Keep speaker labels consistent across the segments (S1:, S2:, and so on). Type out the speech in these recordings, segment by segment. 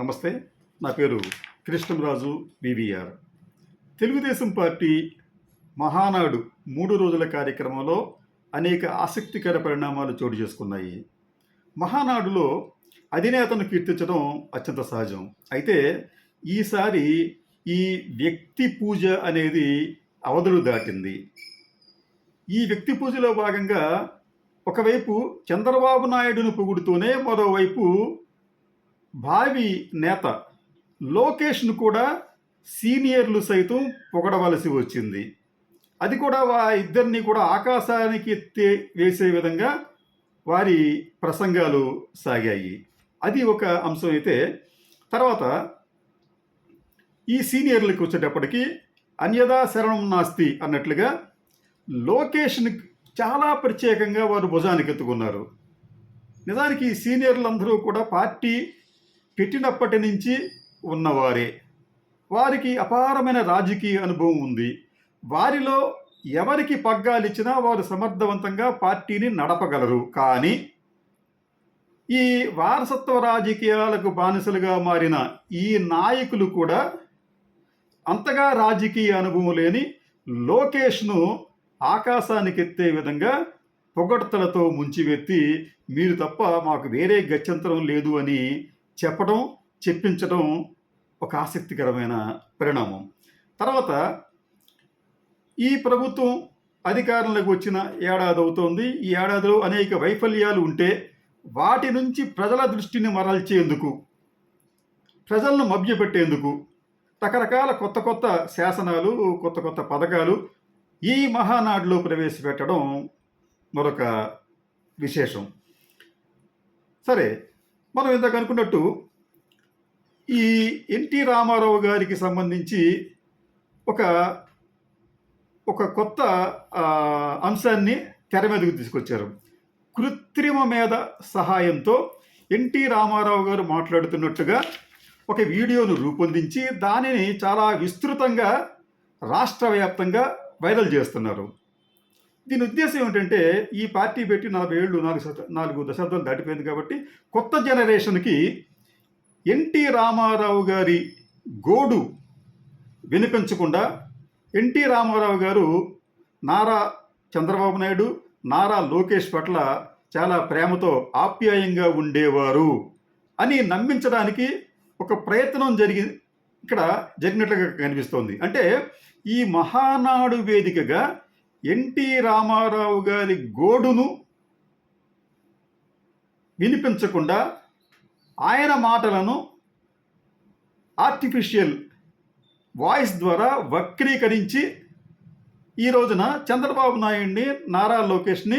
S1: నమస్తే నా పేరు కృష్ణరాజు వివిఆర్ తెలుగుదేశం పార్టీ మహానాడు మూడు రోజుల కార్యక్రమంలో అనేక ఆసక్తికర పరిణామాలు చోటు చేసుకున్నాయి. మహానాడులో అధినేతను కీర్తించడం అత్యంత సహజం. అయితే ఈసారి ఈ వ్యక్తి పూజ అనేది అవధులు దాటింది. ఈ వ్యక్తి పూజలో భాగంగా ఒకవైపు చంద్రబాబు నాయుడును పొగుడుతూనే మరోవైపు భావి నేత లోకేష్ను కూడా సీనియర్లు సైతం పొగడవలసి వచ్చింది. అది కూడా ఆ ఇద్దరిని కూడా ఆకాశానికి ఎత్తి వేసే విధంగా వారి ప్రసంగాలు సాగాయి. అది ఒక అంశం అయితే. తర్వాత ఈ సీనియర్లకు వచ్చేటప్పటికి అన్యదా శరణం నాస్తి అన్నట్లుగా లోకేష్ని చాలా ప్రత్యేకంగా వారు భుజానికి ఎత్తుకున్నారు నిజానికి సీనియర్లందరూ కూడా పార్టీ పెట్టినప్పటి నుంచి ఉన్నవారే. వారికి అపారమైన రాజకీయ అనుభవం ఉంది. వారిలో ఎవరికి పగ్గాలు ఇచ్చినా వారు సమర్థవంతంగా పార్టీని నడపగలరు. కానీ ఈ వారసత్వ రాజకీయాలకు బానిసలుగా మారిన ఈ నాయకులు కూడా అంతగా రాజకీయ అనుభవం లేని లోకేష్ను ఆకాశానికి ఎత్తే విధంగా పొగడ్తలతో ముంచివెత్తి మీరు తప్ప మాకు వేరే గత్యంతరం లేదు అని చెప్పడం చెప్పించడం ఒక ఆసక్తికరమైన పరిణామం. తర్వాత ఈ ప్రభుత్వం అధికారంలోకి వచ్చిన ఏడాది అవుతోంది. ఈ ఏడాదిలో అనేక వైఫల్యాలు ఉంటే వాటి నుంచి ప్రజల దృష్టిని మరల్చేందుకు ప్రజలను మభ్యపెట్టేందుకు రకరకాల కొత్త కొత్త శాసనాలు కొత్త కొత్త పథకాలు ఈ మహానాడులో ప్రవేశపెట్టడం మరొక విశేషం. సరే మనం ఇందాక అనుకున్నట్టు ఈ ఎన్టీ రామారావు గారికి సంబంధించి ఒక ఒక కొత్త అంశాన్ని తెర మీదకు తీసుకొచ్చారు. కృత్రిమ మేధ సహాయంతో ఎన్టీ రామారావు గారు మాట్లాడుతున్నట్టుగా ఒక వీడియోను రూపొందించి దానిని చాలా విస్తృతంగా రాష్ట్ర వ్యాప్తంగా వైరల్ చేస్తున్నారు. దీని ఉద్దేశం ఏంటంటే ఈ పార్టీ పెట్టి నలభై ఏళ్ళు నాలుగు శత నాలుగు దశాబ్దాలు దాటిపోయింది కాబట్టి కొత్త జనరేషన్కి ఎన్టీ రామారావు గారి గోడు వినిపించకుండా ఎన్టీ రామారావు గారు నారా చంద్రబాబు నాయుడు నారా లోకేష్ పట్ల చాలా ప్రేమతో ఆప్యాయంగా ఉండేవారు అని నమ్మించడానికి ఒక ప్రయత్నం జరిగి ఇక్కడ జరిగినట్లుగా కనిపిస్తోంది. అంటే ఈ మహానాడు వేదికగా ఎన్టీ రామారావు గారి గోడును వినిపించకుండా ఆయన మాటలను ఆర్టిఫిషియల్ వాయిస్ ద్వారా వక్రీకరించి ఈ రోజున చంద్రబాబు నాయుడిని నారా లోకేష్ని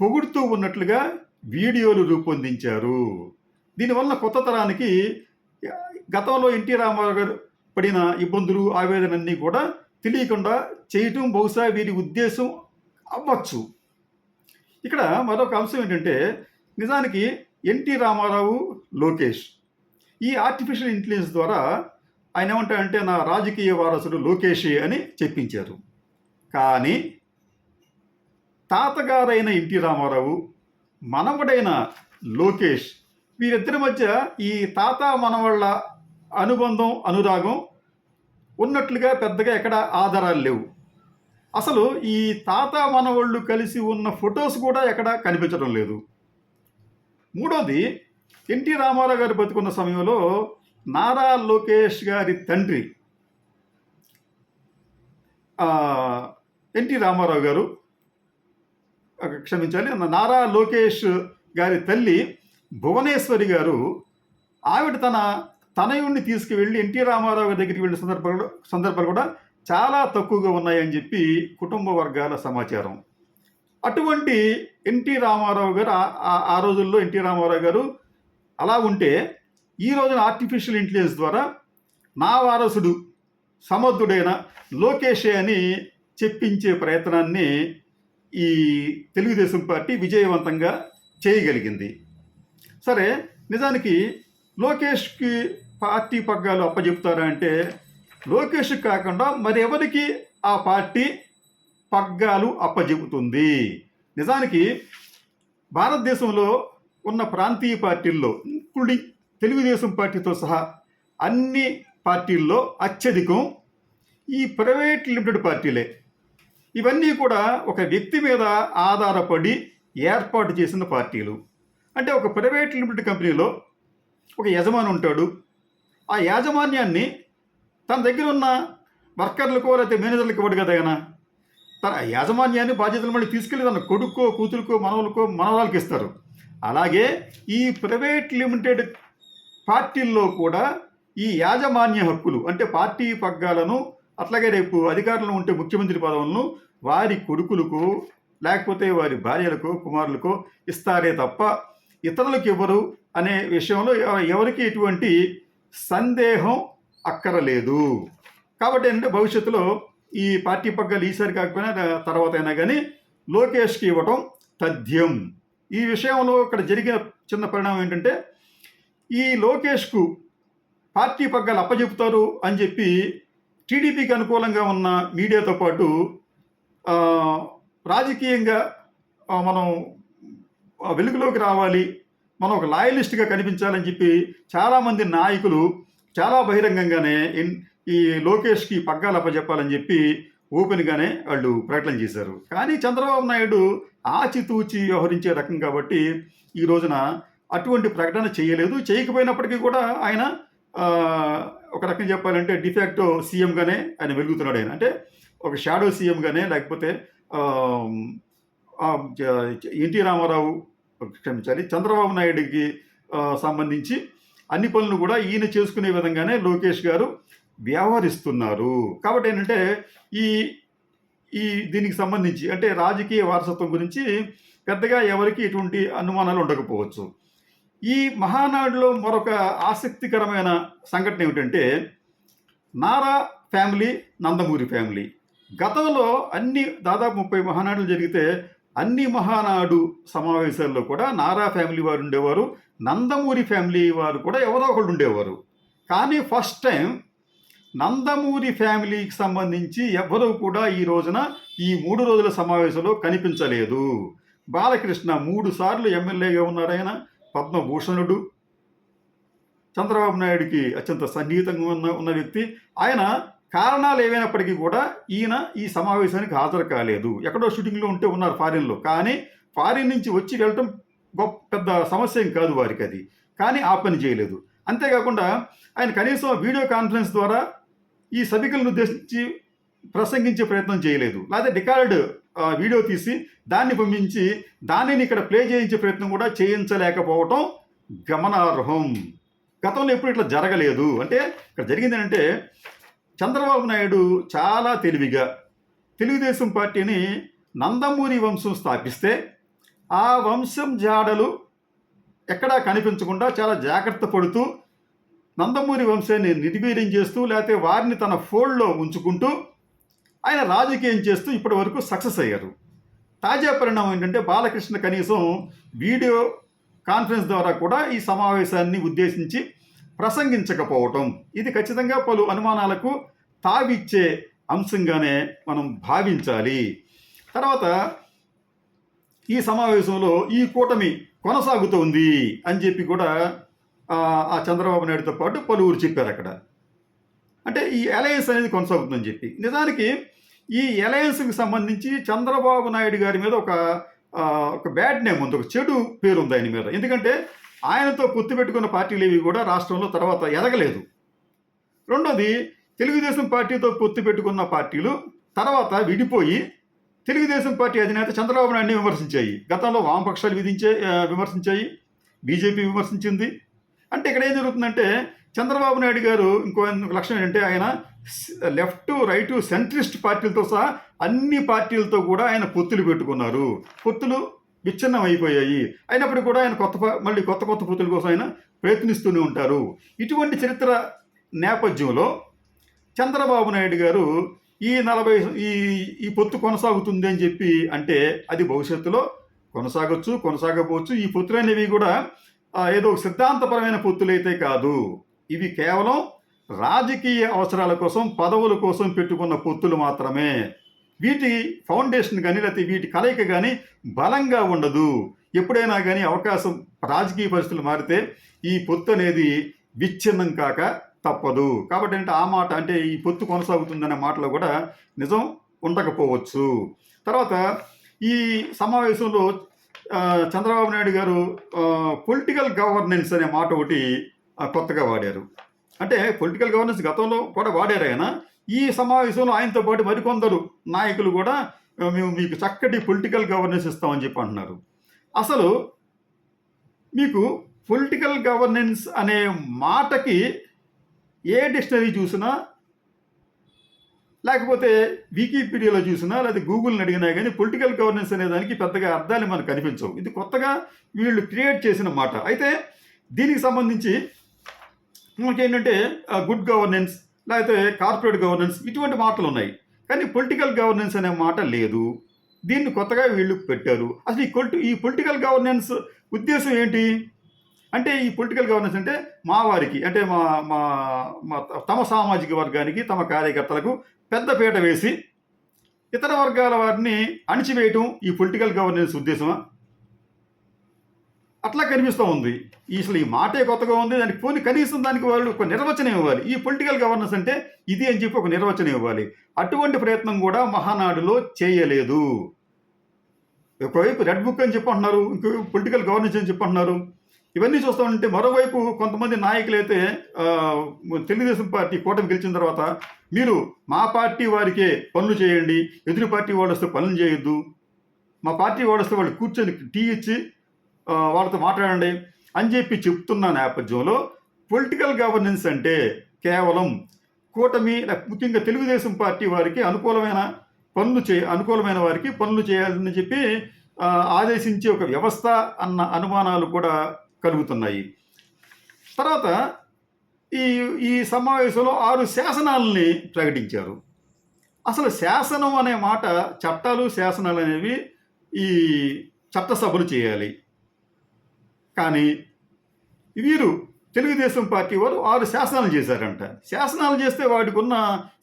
S1: పొగుడుతూ ఉన్నట్లుగా వీడియోలు రూపొందించారు. దీనివల్ల కొత్త తరానికి గతంలో ఎన్టీ రామారావు గారు పడిన ఇబ్బందులు ఆవేదనన్నీ కూడా తెలియకుండా చేయటం బహుశా వీరి ఉద్దేశం అవ్వచ్చు. ఇక్కడ మరొక అంశం ఏంటంటే నిజానికి ఎన్టీ రామారావు లోకేష్ ఈ ఆర్టిఫిషియల్ ఇంటెలిజెన్స్ ద్వారా ఆయన ఏమంటారంటే నా రాజకీయ వారసుడు లోకేషే అని చెప్పించారు. కానీ తాతగారైన ఎన్టీ రామారావు మనవడైన లోకేష్ వీరిద్దరి మధ్య ఈ తాత మనవళ్ళ అనుబంధం అనురాగం ఉన్నట్లుగా పెద్దగా ఎక్కడ ఆధారాలు లేవు. అసలు ఈ తాత మనవాళ్ళు కలిసి ఉన్న ఫొటోస్ కూడా ఎక్కడ కనిపించడం లేదు. మూడోది ఎన్టీ రామారావు గారు బతుకున్న సమయంలో నారా లోకేష్ గారి తండ్రి ఎన్టీ రామారావు గారు క్షమించాలి నారా లోకేష్ గారి తల్లి భువనేశ్వరి గారు ఆవిడ తన తనయుణ్ణి తీసుకువెళ్ళి ఎన్టీ రామారావు గారి దగ్గరికి వెళ్ళిన సందర్భాలు సందర్భాలు కూడా చాలా తక్కువగా ఉన్నాయని చెప్పి కుటుంబ వర్గాల సమాచారం. అటువంటి ఎన్టీ రామారావు గారు ఆ- ఆ- ఆ రోజుల్లో ఎన్టీ రామారావు గారు అలా ఉంటే ఈ రోజున ఆర్టిఫిషియల్ ఇంటెలిజెన్స్ ద్వారా నా వారసుడు సమర్థుడైన లోకేషే అని చెప్పించే ప్రయత్నాన్ని ఈ తెలుగుదేశం పార్టీ విజయవంతంగా చేయగలిగింది. సరే నిజానికి లోకేష్కి పార్టీ పగ్గాలు అప్పచెప్తారా అంటే లోకేష్ కాకుండా మరి ఎవరికి ఆ పార్టీ పగ్గాలు అప్పచెబుతుంది నిజానికి భారతదేశంలో ఉన్న ప్రాంతీయ పార్టీల్లో ఇంక్లూడింగ్ తెలుగుదేశం పార్టీతో సహా అన్ని పార్టీల్లో అత్యధికం ఈ ప్రైవేట్ లిమిటెడ్ పార్టీలే. ఇవన్నీ కూడా ఒక వ్యక్తి మీద ఆధారపడి ఏర్పాటు చేసిన పార్టీలు. అంటే ఒక ప్రైవేట్ లిమిటెడ్ కంపెనీలో ఒక యజమాని ఉంటాడు ఆ యాజమాన్యాన్ని తన దగ్గర ఉన్న వర్కర్లకో లేకపోతే మేనేజర్లకు ఇవ్వడు కదా ఆయన. తన యాజమాన్యాన్ని బాధ్యతలు మళ్ళీ తీసుకెళ్ళి తన కొడుకో కూతురుకో మనవలకో మనవరాలకి ఇస్తారు. అలాగే ఈ ప్రైవేట్ లిమిటెడ్ పార్టీల్లో కూడా ఈ యాజమాన్య హక్కులు అంటే పార్టీ పగ్గాలను అట్లాగే రేపు అధికారంలో ఉంటే ముఖ్యమంత్రి పదవులను వారి కొడుకులకు లేకపోతే వారి భార్యలకు కుమారులకు ఇస్తారే తప్ప ఇతరులకు ఇవ్వరు అనే విషయంలో ఎవరికి ఎటువంటి సందేహం అక్కరలేదు. కాబట్టి ఏంటంటే భవిష్యత్తులో ఈ పార్టీ పగ్గాలు ఈసారి కాకపోయినా తర్వాత అయినా కానీ లోకేష్కి ఇవ్వటం తథ్యం. ఈ విషయంలో ఇక్కడ జరిగిన చిన్న పరిణామం ఏంటంటే ఈ లోకేష్కు పార్టీ పగ్గాలు అప్పచెపుతారు అని చెప్పి టీడీపీకి అనుకూలంగా ఉన్న మీడియాతో పాటు రాజకీయంగా మనం వెలుగులోకి రావాలి మనం ఒక లాయలిస్ట్గా కనిపించాలని చెప్పి చాలామంది నాయకులు చాలా బహిరంగంగానే ఈ లోకేష్కి పగ్గాలు అప్పచెప్పాలని చెప్పి ఓపెన్గానే వాళ్ళు ప్రకటన చేశారు. కానీ చంద్రబాబు నాయుడు ఆచితూచి వ్యవహరించే రకం కాబట్టి ఈ రోజున అటువంటి ప్రకటన చేయలేదు. చేయకపోయినప్పటికీ కూడా ఆయన ఒక రకం చెప్పాలంటే డిఫాక్టో సీఎంగానే ఆయన వెలుగుతున్నాడు ఆయన. అంటే ఒక షాడో సీఎంగానే లేకపోతే ఎన్టీ రామారావు క్షమించాలి. చంద్రబాబు నాయుడికి సంబంధించి అన్ని పనులు కూడా ఈయన చేసుకునే విధంగానే లోకేష్ గారు వ్యవహరిస్తున్నారు. కాబట్టి ఏంటంటే ఈ ఈ దీనికి సంబంధించి అంటే రాజకీయ వారసత్వం గురించి పెద్దగా ఎవరికి ఎటువంటి అనుమానాలు ఉండకపోవచ్చు. ఈ మహానాడులో మరొక ఆసక్తికరమైన సంఘటన ఏమిటంటే నారా ఫ్యామిలీ నందమూరి ఫ్యామిలీ. గతంలో అన్ని దాదాపు ముప్పై మహానాడులు జరిగితే అన్ని మహానాడు సమావేశాల్లో కూడా నారా ఫ్యామిలీ వారు ఉండేవారు నందమూరి ఫ్యామిలీ వారు కూడా ఎవరో ఒకళ్ళు ఉండేవారు. కానీ ఫస్ట్ టైం నందమూరి ఫ్యామిలీకి సంబంధించి ఎవరూ కూడా ఈ రోజున ఈ మూడు రోజుల సమావేశంలో కనిపించలేదు. బాలకృష్ణ మూడు సార్లు ఎమ్మెల్యేగా ఉన్నాడు ఆయన పద్మభూషణుడు చంద్రబాబు నాయుడికి అత్యంత సన్నిహితంగా ఉన్న ఉన్న వ్యక్తి. ఆయన కారణాలు ఏవైనప్పటికీ కూడా ఈయన ఈ సమావేశానికి హాజరు కాలేదు. ఎక్కడో షూటింగ్లో ఉంటే ఉన్నారు ఫారిన్లో కానీ ఫారిన్ నుంచి వచ్చి వెళ్ళటం గొప్ప పెద్ద సమస్య ఏం కాదు వారికి అది. కానీ ఆ పని చేయలేదు. అంతేకాకుండా ఆయన కనీసం వీడియో కాన్ఫరెన్స్ ద్వారా ఈ సభికులను ఉద్దేశించి ప్రసంగించే ప్రయత్నం చేయలేదు. లేదా రికార్డ్ వీడియో తీసి దాన్ని పంపించి దానిని ఇక్కడ ప్లే చేయించే ప్రయత్నం కూడా చేయించలేకపోవటం గమనార్హం. గతంలో ఎప్పుడు ఇట్లా జరగలేదు. అంటే ఇక్కడ జరిగింది ఏంటంటే చంద్రబాబు నాయుడు చాలా తెలివిగా తెలుగుదేశం పార్టీని నందమూరి వంశం స్థాపిస్తే ఆ వంశం జాడలు ఎక్కడా కనిపించకుండా చాలా జాగ్రత్త పడుతూ నందమూరి వంశాన్ని నిర్వీర్యం చేస్తూ లేకపోతే వారిని తన ఫోల్డ్లో ఉంచుకుంటూ ఆయన రాజకీయం చేస్తూ ఇప్పటి వరకు సక్సెస్ అయ్యారు. తాజా పరిణామం ఏంటంటే బాలకృష్ణ కనీసం వీడియో కాన్ఫరెన్స్ ద్వారా కూడా ఈ సమావేశాన్ని ఉద్దేశించి ప్రసంగించకపోవటం. ఇది ఖచ్చితంగా పలు అనుమానాలకు తావిచ్చే అంశంగానే మనం భావించాలి. తర్వాత ఈ సమావేశంలో ఈ కూటమి కొనసాగుతోంది అని చెప్పి కూడా ఆ, చంద్రబాబు నాయుడుతో పాటు పలువురు చెప్పారు అక్కడ. అంటే ఈ అలయన్స్ అనేది కొనసాగుతుందని చెప్పి. నిజానికి ఈ అలయన్స్కి సంబంధించి చంద్రబాబు నాయుడు గారి మీద ఒక ఒక బ్యాడ్ నేమ్ ఉంది. ఒక చెడు పేరు ఉంది ఆయన మీద. ఎందుకంటే ఆయనతో పొత్తు పెట్టుకున్న పార్టీలు ఏవి కూడా రాష్ట్రంలో తర్వాత ఎదగలేదు. రెండోది తెలుగుదేశం పార్టీతో పొత్తు పెట్టుకున్న పార్టీలు తర్వాత విడిపోయి తెలుగుదేశం పార్టీ అధినేత చంద్రబాబు నాయుడిని విమర్శించాయి. గతంలో వామపక్షాలు విధించే విమర్శించాయి. బీజేపీ విమర్శించింది. అంటే ఇక్కడ ఏం జరుగుతుందంటే చంద్రబాబు నాయుడు గారు ఇంకో ఇంకో లక్షణం ఏంటంటే ఆయన లెఫ్ట్ రైట్ సెంట్రిస్ట్ పార్టీలతో సహా అన్ని పార్టీలతో కూడా ఆయన పొత్తులు పెట్టుకున్నారు. పొత్తులు విచ్ఛిన్నం అయిపోయాయి అయినప్పటికీ కూడా ఆయన కొత్త మళ్ళీ కొత్త కొత్త పొత్తుల కోసం ఆయన ప్రయత్నిస్తూనే ఉంటారు. ఇటువంటి చరిత్ర నేపథ్యంలో చంద్రబాబు నాయుడు గారు ఈ నలభై ఈ ఈ పొత్తు కొనసాగుతుంది అని చెప్పి అంటే అది భవిష్యత్తులో కొనసాగొచ్చు కొనసాగకపోవచ్చు. ఈ పొత్తులు అనేవి కూడా ఏదో సిద్ధాంతపరమైన పొత్తులైతే కాదు. ఇవి కేవలం రాజకీయ అవసరాల కోసం పదవుల కోసం పెట్టుకున్న పొత్తులు మాత్రమే. వీటి ఫౌండేషన్ కానీ లేకపోతే వీటి కలయిక కానీ బలంగా ఉండదు. ఎప్పుడైనా కానీ అవకాశం రాజకీయ పరిస్థితులు మారితే ఈ పొత్తు అనేది విచ్ఛిన్నం కాక తప్పదు. కాబట్టి అంటే ఆ మాట అంటే ఈ పొత్తు కొనసాగుతుందనే మాటలో కూడా నిజం ఉండకపోవచ్చు. తర్వాత ఈ సమావేశంలో చంద్రబాబు నాయుడు గారు పొలిటికల్ గవర్నెన్స్ అనే మాట ఒకటి ఆ, కొత్తగా వాడారు. అంటే పొలిటికల్ గవర్నెన్స్ గతంలో కూడా వాడారు ఆయన. ఈ సమావేశంలో ఆయనతో పాటు మరికొందరు నాయకులు కూడా మేము మీకు చక్కటి పొలిటికల్ గవర్నెన్స్ ఇస్తామని చెప్పి అంటున్నారు. అసలు మీకు పొలిటికల్ గవర్నెన్స్ అనే మాటకి ఏ డిక్షనరీ చూసినా లేకపోతే వికీపీడియాలో చూసినా లేదా గూగుల్ని అడిగినా కానీ పొలిటికల్ గవర్నెన్స్ అనే దానికి పెద్దగా అర్థాలు మనకు కనిపించవు. ఇది కొత్తగా వీళ్ళు క్రియేట్ చేసిన మాట. అయితే దీనికి సంబంధించి మనకేంటంటే గుడ్ గవర్నెన్స్ లేకపోతే కార్పొరేట్ గవర్నెన్స్ ఇటువంటి మాటలు ఉన్నాయి. కానీ పొలిటికల్ గవర్నెన్స్ అనే మాట లేదు. దీన్ని కొత్తగా వీళ్ళు పెట్టారు. అసలు ఈ కొల్టి ఈ పొలిటికల్ గవర్నెన్స్ ఉద్దేశం ఏంటి? అంటే ఈ పొలిటికల్ గవర్నెన్స్ అంటే మా వారికి అంటే మా మా మా తమ సామాజిక వర్గానికి తమ కార్యకర్తలకు పెద్దపీట వేసి ఇతర వర్గాల వారిని అణిచివేయటం ఈ పొలిటికల్ గవర్నెన్స్ ఉద్దేశమా? అట్లా కనిపిస్తూ ఉంది. అసలు ఈ మాటే కొత్తగా ఉంది. దానికి పోనీ కనీసం దానికి వాళ్ళు ఒక నిర్వచనం ఇవ్వాలి. ఈ పొలిటికల్ గవర్నెన్స్ అంటే ఇది అని చెప్పి ఒక నిర్వచనం ఇవ్వాలి. అటువంటి ప్రయత్నం కూడా మహానాడులో చేయలేదు. ఒకవైపు రెడ్ బుక్ అని చెప్పంటున్నారు. ఇంకోవైపు పొలిటికల్ గవర్నెన్స్ అని చెప్పంటున్నారు. ఇవన్నీ చూస్తూ ఉంటే మరోవైపు కొంతమంది నాయకులు అయితే తెలుగుదేశం పార్టీ కూటమి గెలిచిన తర్వాత మీరు మా పార్టీ వారికే పనులు చేయండి. ఎదురు పార్టీ వాళ్ళు వస్తే పనులు చేయొద్దు. మా పార్టీ వాళ్ళు వస్తే వాళ్ళు కూర్చొని టీ ఇచ్చి వాళ్ళతో మాట్లాడండి అని చెప్పి చెప్తున్న నేపథ్యంలో పొలిటికల్ గవర్నెన్స్ అంటే కేవలం కూటమి ముఖ్యంగా తెలుగుదేశం పార్టీ వారికి అనుకూలమైన పనులు చే అనుకూలమైన వారికి పనులు చేయాలని చెప్పి ఆదేశించే ఒక వ్యవస్థ అన్న అనుమానాలు కూడా కలుగుతున్నాయి. తర్వాత ఈ ఈ సమావేశంలో ఆరు శాసనాలని ప్రకటించారు. అసలు శాసనం అనే మాట చట్టాలు శాసనాలు అనేవి ఈ చట్టసభలు చేయాలి. కానీ వీరు తెలుగుదేశం పార్టీ వారు ఆరు శాసనాలు చేశారంట. శాసనాలు చేస్తే వాటికి ఉన్న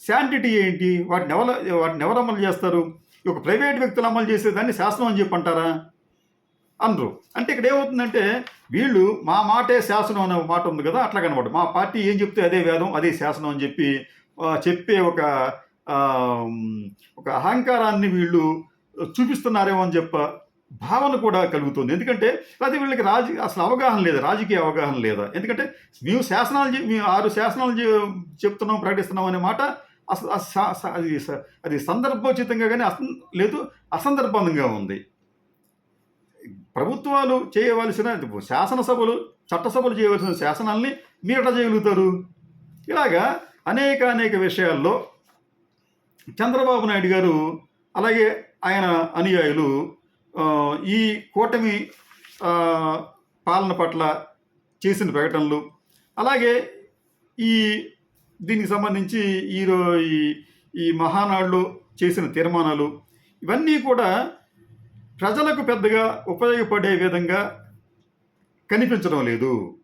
S1: శాంటిటీ ఏంటి? వాటిని ఎవరు వాటిని ఎవరు అమలు చేస్తారు? ఒక ప్రైవేట్ వ్యక్తులు అమలు చేసేదాన్ని శాసనం అని చెప్పంటారా అనరు. అంటే ఇక్కడ ఏమవుతుందంటే వీళ్ళు మా మాటే శాసనం అనే మాట ఉంది కదా అట్లా కనబడు మా పార్టీ ఏం చెప్తే అదే వేదం అదే శాసనం అని చెప్పి చెప్పే ఒక ఒక అహంకారాన్ని వీళ్ళు చూపిస్తున్నారేమో అని చెప్ప భావన కూడా కలుగుతుంది. ఎందుకంటే అది వీళ్ళకి రాజ అసలు అవగాహన లేదా రాజకీయ అవగాహన లేదా. ఎందుకంటే మేము శాసనాలు మేము ఆరు శాసనాలు చెప్తున్నాం ప్రకటిస్తున్నాం అనే మాట అసలు అది అది సందర్భోచితంగా కానీ అస లేదు అసందర్భంగా ఉంది. ప్రభుత్వాలు చేయవలసిన శాసనసభలు చట్టసభలు చేయవలసిన శాసనాల్ని మీరు ఎట్లా చేయగలుగుతారు? ఇలాగా అనేక అనేక విషయాల్లో చంద్రబాబు నాయుడు గారు అలాగే ఆయన అనుయాయులు ఈ కూటమి పాలన పట్ల చేసిన ప్రకటనలు అలాగే ఈ దీనికి సంబంధించి ఈ ఈ ఈ మహానాడులో చేసిన తీర్మానాలు ఇవన్నీ కూడా ప్రజలకు పెద్దగా ఉపయోగపడే విధంగా కనిపించడం లేదు.